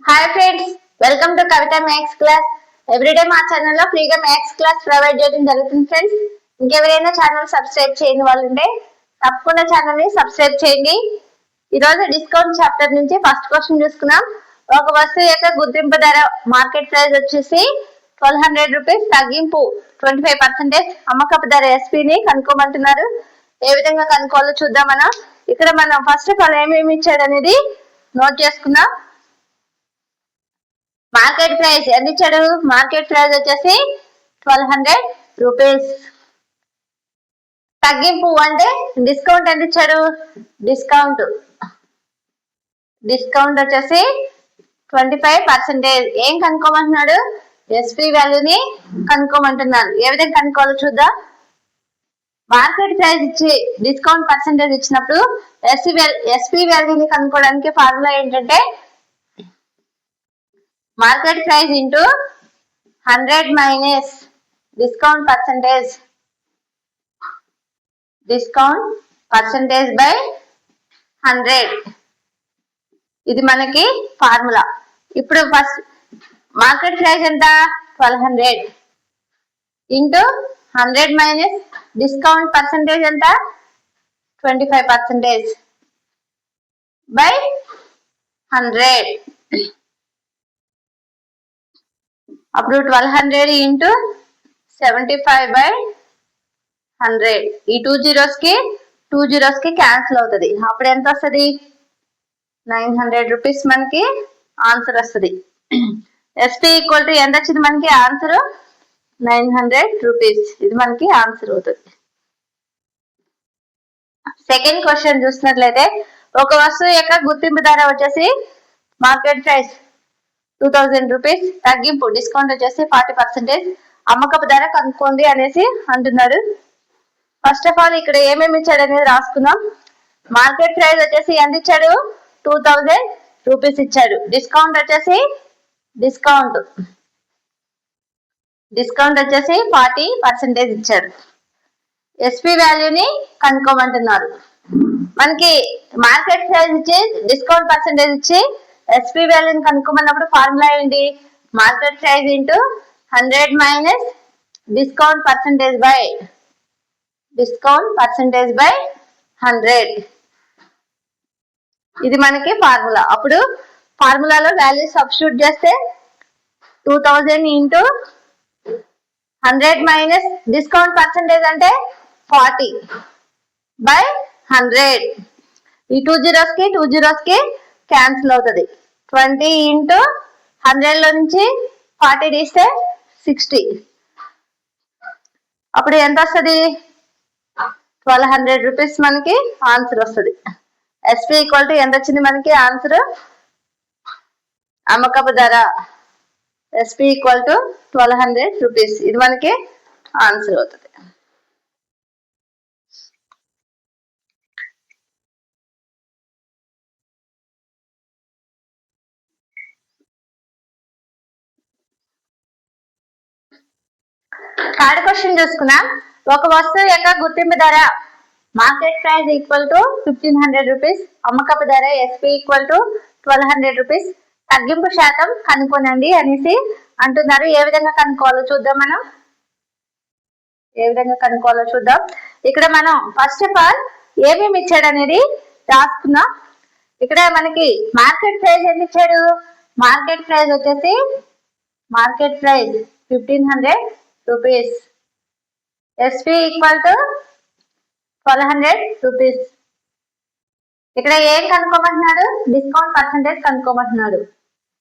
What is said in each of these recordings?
Hi friends welcome to Kavitha maths class everyday మా ఛానల్లో ఫ్రీగా మ్యాథ్స్ క్లాస్ ప్రొవైడ్ చేయడం జరుగుతుంది ఫ్రెండ్స్ ఇంకెవరైనా ఛానల్ సబ్స్క్రైబ్ చేయని వాళ్ళు ఉంటే తప్పకుండా ఛానల్ని సబ్స్క్రైబ్ చేయండి. ఈ రోజు డిస్కౌంట్ చాప్టర్ నుంచి ఫస్ట్ క్వశ్చన్ చూసుకున్నాం ఒక వస్తువు యొక్క గుర్తింపు ధర మార్కెట్ ప్రైస్ వచ్చేసి ట్వెల్వ్ హండ్రెడ్ రూపీస్ తగ్గింపు ట్వంటీ ఫైవ్ పర్సెంటేజ్ అమ్మకపు ధర ఎస్పీని కనుక్కోమంటున్నారు. ఏ విధంగా కనుక్కోవాలో చూద్దాం మనం ఇక్కడ మనం ఫస్ట్ ఆఫ్ ఆల్ ఏమేమి ఇచ్చాడు అనేది నోట్ చేసుకున్నాం మార్కెట్ ప్రైస్ ఎంత ఇచ్చాడు? మార్కెట్ ప్రైస్ వచ్చేసి ట్వెల్వ్ హండ్రెడ్ రూపీస్. తగ్గింపు అంటే డిస్కౌంట్ ఎంత ఇచ్చాడు? డిస్కౌంట్. డిస్కౌంట్ వచ్చేసి ట్వంటీ ఫైవ్ పర్సెంటేజ్. ఏం కనుక్కోమంటున్నాడు? ఎస్పీ వాల్యూని కనుక్కోమంటున్నాడు ఏ విధంగా కనుక్కోవాలో చూద్దాం. మార్కెట్ ప్రైస్ ఇచ్చి డిస్కౌంట్ పర్సెంటేజ్ ఇచ్చినప్పుడు ఎస్పీ ఎస్పీ వాల్యూని కనుక్కోవడానికి ఫార్ములా ఏంటంటే market price into hundred minus discount percentage. Discount percentage by hundred. ఇది మనకి ఫార్ములా. ఇప్పుడు ఫస్ట్ మార్కెట్ ప్రైస్ ఎంత? Twelve hundred. Into hundred minus discount percentage ఎంత? Twenty five percentage by hundred. అప్పుడు twelve hundred into seventy five by hundred ఈ two జీరోస్కి two జీరోస్కి cancel అవుతుంది. అప్పుడు ఎంత వస్తుంది? నైన్ హండ్రెడ్ రూపీస్ మనకి ఆన్సర్ వస్తుంది. ఎస్పీ ఈక్వల్ టు ఎంత వచ్చింది మనకి? ఆన్సర్ నైన్ హండ్రెడ్ రూపీస్ ఇది మనకి ఆన్సర్ అవుతుంది. సెకండ్ క్వశ్చన్ చూసినట్లయితే ఒక వస్తువు యొక్క గుర్తింపు ధర వచ్చేసి market price two thousand rupees తగ్గింపు డిస్కౌంట్ వచ్చేసి ఫార్టీ పర్సెంటేజ్ అమ్మకపు ధర కనుక్కోండి అనేసి అంటున్నారు. ఫస్ట్ ఆఫ్ ఆల్ ఇక్కడ ఏమేమి ఇచ్చాడు అనేది రాసుకుందాం. మార్కెట్ ప్రైస్ వచ్చేసి ఎంత ఇచ్చాడు? టూ థౌజండ్ రూపీస్ ఇచ్చాడు. డిస్కౌంట్ వచ్చేసి డిస్కౌంట్ డిస్కౌంట్ వచ్చేసి ఫార్టీ పర్సెంటేజ్ ఇచ్చాడు. ఎస్పీ వాల్యూని కనుక్కోమంటున్నారు. మనకి మార్కెట్ ప్రైస్ ఇచ్చి డిస్కౌంట్ పర్సెంటేజ్ ఇచ్చి ఎస్పీ వాల్యూని కనుక్కోమన్నప్పుడు ఫార్ములా ఏంటి? Market price into hundred minus discount percentage by discount percentage by hundred ఇది మనకి ఫార్ములా అప్పుడు ఫార్ములాలో వాల్యూ సబ్స్టిట్యూట్ చేస్తే two thousand into hundred minus discount percentage అంటే ఫార్టీ బై హండ్రెడ్ ఈ టూ జీరోస్కి టూ జీరోస్కి క్యాన్సిల్ అవుతుంది. ట్వంటీ ఇంటూ హండ్రెడ్ నుంచి ఫార్టీ తీస్తే సిక్స్టీ. అప్పుడు ఎంత వస్తుంది? ట్వెల్వ్ హండ్రెడ్ రూపీస్ మనకి ఆన్సర్ వస్తుంది. ఎస్పీ ఈక్వల్ టు ఎంత వచ్చింది మనకి? ఆన్సర్ అమ్మకపు ధర. SP equal to twelve hundred rupees. ఇది మనకి ఆన్సర్ అవుతుంది. థర్డ్ క్వశ్చన్ చూసుకున్నాం. ఒక వస్తువు యొక్క గుర్తింపు ధర market price equal to fifteen hundred rupees అమ్మకపు ధర SP equal to twelve hundred rupees తగ్గింపు శాతం కనుక్కోనండి అనేసి అంటున్నారు. ఏ విధంగా కనుక్కోవాలో చూద్దాం మనం. ఏ విధంగా కనుక్కోవాలో చూద్దాం. ఇక్కడ మనం ఫస్ట్ ఆఫ్ ఆల్ ఏమేమి ఇచ్చాడు అనేది రాసుకుందాం. ఇక్కడ మనకి మార్కెట్ ప్రైస్ ఎంత ఇచ్చాడు? మార్కెట్ ప్రైస్ వచ్చేసి market price fifteen hundred rupees SP equal to twelve hundred rupees ఇక్కడ ఏం కనుక్కోమంటున్నాడు డిస్కౌంట్ పర్సంటేజ్ కనుక్కోమంటున్నాడు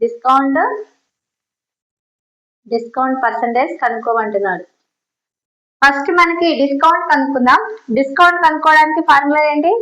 డిస్కౌంట్ డిస్కౌంట్ పర్సంటేజ్ కనుక్కోమంటున్నాడు ఫస్ట్ మనకి డిస్కౌంట్ కనుక్కుందాం. డిస్కౌంట్ కనుక్కోవడానికి ఫార్ములా ఏంటి?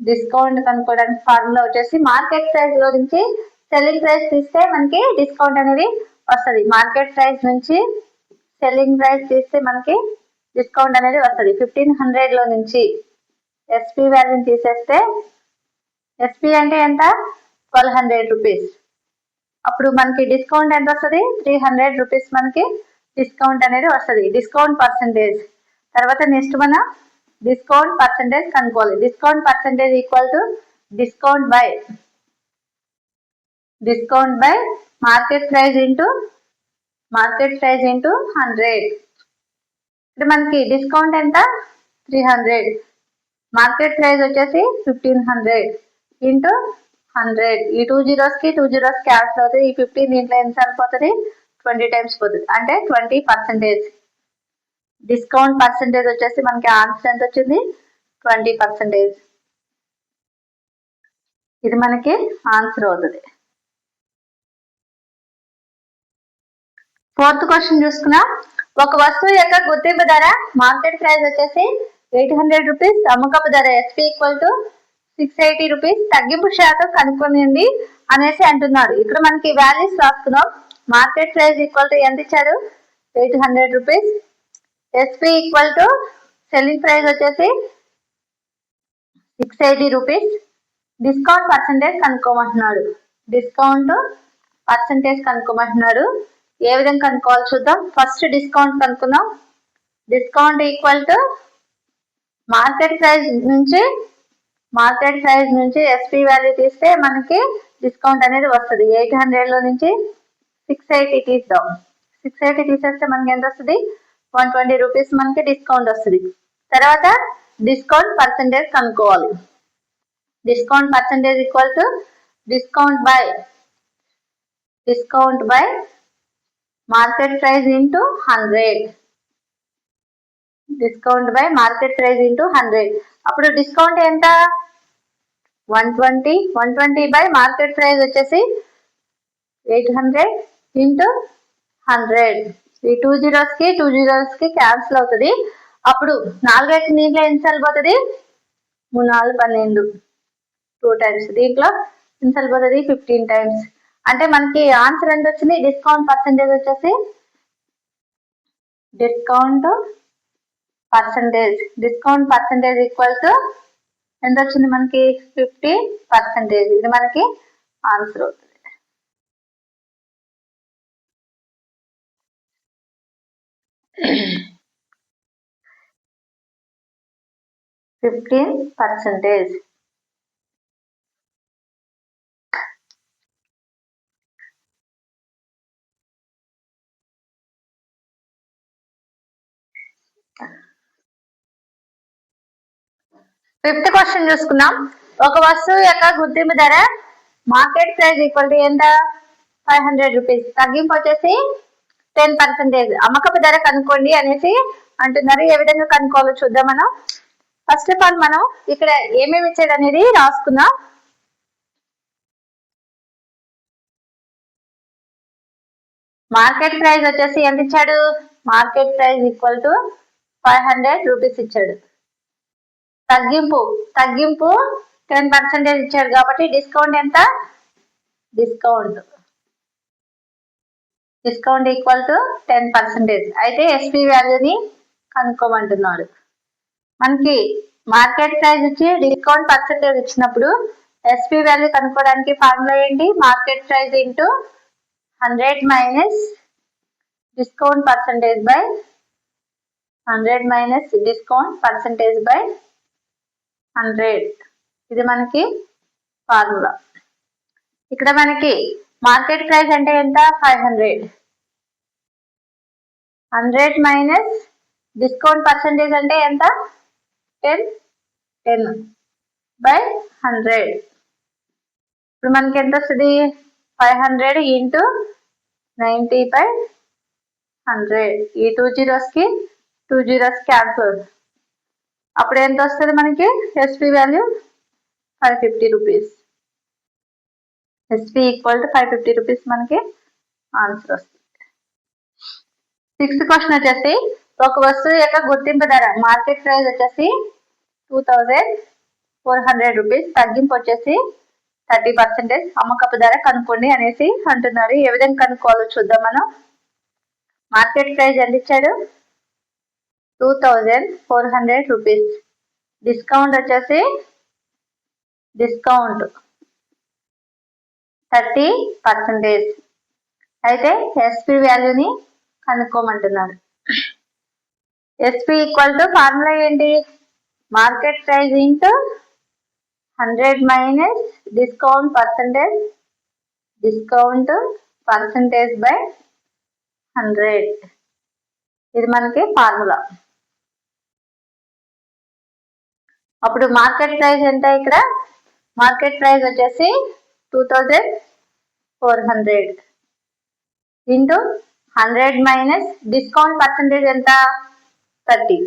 డిస్కౌంట్ కనుక్కోవడానికి ఫార్ములా వచ్చేసి మార్కెట్ ప్రైస్లో నుంచి సెల్లింగ్ ప్రైస్ తీస్తే మనకి డిస్కౌంట్ అనేది వస్తుంది. మార్కెట్ ప్రైస్ నుంచి సెల్లింగ్ ప్రైస్ తీస్తే మనకి డిస్కౌంట్ అనేది వస్తుంది. ఫిఫ్టీన్ హండ్రెడ్లో నుంచి ఎస్పీ వాల్యూని తీసేస్తే ఎస్పీ అంటే ఎంత? Twelve hundred rupees. అప్పుడు మనకి డిస్కౌంట్ ఎంత వస్తుంది? త్రీ హండ్రెడ్ రూపీస్ మనకి డిస్కౌంట్ అనేది వస్తుంది. Discount percentage. తర్వాత నెక్స్ట్ మన డిస్కౌంట్ పర్సంటేజ్ కనుక్కోవాలి. Discount percentage equal to discount by discount by market price into market price into hundred ఇప్పుడు మనకి డిస్కౌంట్ ఎంత? త్రీ హండ్రెడ్ మార్కెట్ ప్రైస్ వచ్చేసి ఫిఫ్టీన్ హండ్రెడ్ ఇంటూ హండ్రెడ్ ఈ టూ జీరోస్కి టూ జీరోస్ క్యాన్సిల్ అవుతుంది. ఈ ఫిఫ్టీన్ దీంట్లో ఎంత సరిపోతుంది? ట్వంటీ టైమ్స్ పోతుంది. అంటే ట్వంటీ పర్సెంటేజ్ డిస్కౌంట్ పర్సెంటేజ్ వచ్చేసి మనకి ఆన్సర్ ఎంత వచ్చింది? ట్వంటీ పర్సెంటేజ్ ఇది మనకి ఆన్సర్ అవుతుంది. ఫోర్త్ క్వశ్చన్ చూసుకున్నా. ఒక వస్తువు యొక్క గుర్తింపు ధర మార్కెట్ ప్రైస్ వచ్చేసి ఎయిట్ హండ్రెడ్ రూపీస్ అమ్మకపు ధర SP equal to six eighty rupees తగ్గింపు శాతం కనుక్కొనింది అనేసి అంటున్నాడు ఇక్కడ మనకి వాల్యూస్ రాసుకున్నాం. మార్కెట్ ప్రైస్ ఈక్వల్ టు ఎంత ఇచ్చారు? Eight hundred rupees. SP equal to selling price వచ్చేసి six eighty rupees. Discount percentage కనుక్కోమంటున్నాడు. Discount percentage కనుక్కోమంటున్నాడు. ఏ విధంగా కనుక్కోవాలి చూద్దాం. ఫస్ట్ డిస్కౌంట్ కనుక్కుందాం discount equal to market price నుంచి మార్కెట్ ప్రైస్ నుంచి ఎస్పీ వాల్యూ తీస్తే మనకి డిస్కౌంట్ అనేది వస్తుంది. ఎయిట్ హండ్రెడ్లో నుంచి సిక్స్ ఎయిటీ తీద్దాం. సిక్స్ ఎయిటీ తీసేస్తే మనకి ఎంత వస్తుంది? వన్ ట్వంటీ రూపీస్ మనకి డిస్కౌంట్ వస్తుంది. తర్వాత డిస్కౌంట్ పర్సంటేజ్ కనుక్కోవాలి. Discount percentage equal to discount by discount by market price into hundred. Discount by market price into hundred. అప్పుడు డిస్కౌంట్ ఎంత? One twenty. One twenty by market price వచ్చేసి eight hundred into hundred. ఈ two జీరోస్కి two జీరోస్కి cancel అవుతుంది. అప్పుడు నాలుగైదు దీంట్లో ఎంత సరిపోతుంది మూడు నాలుగు పన్నెండు. Two times. దీంట్లో ఎంత సరిపోతుంది ఫిఫ్టీన్ టైమ్స్. అంటే మనకి ఆన్సర్ ఎంత వచ్చింది? డిస్కౌంట్ పర్సంటేజ్ వచ్చేసి? Discount percentage discount percentage equal to ఎంత వచ్చింది మనకి? ఫిఫ్టీ పర్సంటేజ్ ఇది మనకి ఆన్సర్ అవుతుంది. ఫిఫ్టీన్ పర్సంటేజ్ ఫిఫ్త్ క్వశ్చన్ చూసుకుందాం. ఒక వస్తువు యొక్క గుర్తింపు ధర మార్కెట్ ప్రైస్ ఈక్వల్ టు ఎంత? Five hundred rupees. తగ్గింపు వచ్చేసి టెన్ పర్సెంటేజ్. అమ్మకపు ధర కనుక్కోండి అనేసి అంటున్నారు. ఏ విధంగా కనుక్కోవాలో చూద్దాం మనం. ఫస్ట్ ఆఫ్ ఆల్ మనం ఇక్కడ ఏమేమి ఇచ్చాడు అనేది రాసుకుందాం. మార్కెట్ ప్రైస్ వచ్చేసి ఎంత ఇచ్చాడు? Market price equal to five hundred rupees ఇచ్చాడు. తగ్గింపు తగ్గింపు టెన్ పర్సెంటేజ్ ఇచ్చాడు కాబట్టి డిస్కౌంట్ ఎంత? Discount discount equal to ten percentage అయితే ఎస్పీ వాల్యూని కనుక్కోమంటున్నాడు. మనకి మార్కెట్ ప్రైస్ ఇచ్చి డిస్కౌంట్ పర్సెంటేజ్ ఇచ్చినప్పుడు ఎస్పీ వాల్యూ కనుక్కోవడానికి ఫార్ములా ఏంటి? Market price into hundred minus discount percentage by hundred minus discount percentage by hundred. ఇది మనకి ఫార్ములా. ఇక్కడ మనకి మార్కెట్ ప్రైస్ అంటే ఎంత? Five hundred. Hundred minus discount percentage అంటే ఎంత? టెన్. Ten by hundred. ఇప్పుడు మనకి ఎంత వస్తుంది? Five hundred into ninety by hundred. ఈ టూ జీరోస్కి టూ జీరోస్ క్యాన్సల్. అప్పుడు ఎంత వస్తుంది మనకి? SP value five fifty rupees SP equal to five fifty rupees మనకి ఆన్సర్ వస్తుంది. సిక్స్త్ క్వశ్చన్ వచ్చేసి ఒక వస్తువు యొక్క గుర్తింపు ధర మార్కెట్ ప్రైస్ వచ్చేసి two thousand four hundred rupees తగ్గింపు వచ్చేసి థర్టీ పర్సెంటేజ్ అమ్మకపు ధర కనుక్కోండి అనేసి అంటున్నారు. ఏ విధంగా కనుక్కోవాలో చూద్దాం మనం. మార్కెట్ ప్రైస్ ఎంత ఇచ్చాడు? Two thousand four hundred rupees. Discount వచ్చేసి డిస్కౌంట్ థర్టీ పర్సంటేజ్. అయితే ఎస్పీ వాల్యూని కనుక్కోమంటున్నాడు ఎస్పీ ఈక్వల్ టు ఫార్ములా ఏంటి? Market price into hundred minus discount percentage discount percentage by hundred ఇది మనకి ఫార్ములా అప్పుడు మార్కెట్ ప్రైస్ ఎంత ఇక్కడ? మార్కెట్ ప్రైస్ వచ్చేసి two thousand four hundred. Into hundred minus discount percentage ఎంత? థర్టీ.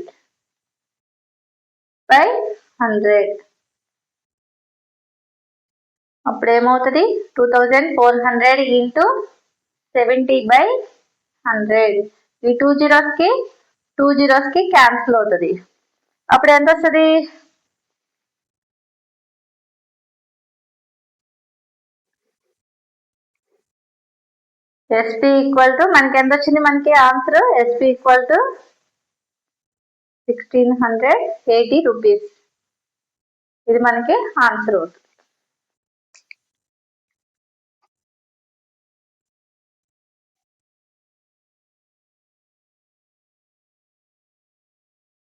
By hundred. అప్పుడు ఏమవుతుంది? Two thousand four hundred into seventy by hundred. ఈ టూ జీరోస్కి టూ జీరోస్కి క్యాన్సిల్ అవుతుంది. అప్పుడు ఎంత వస్తుంది? ఎస్పీ ఈక్వల్ టు మనకి ఎంత వచ్చింది మనకి answer SP equal to sixteen hundred eighty rupees ఇది మనకి ఆన్సర్ అవుతుంది.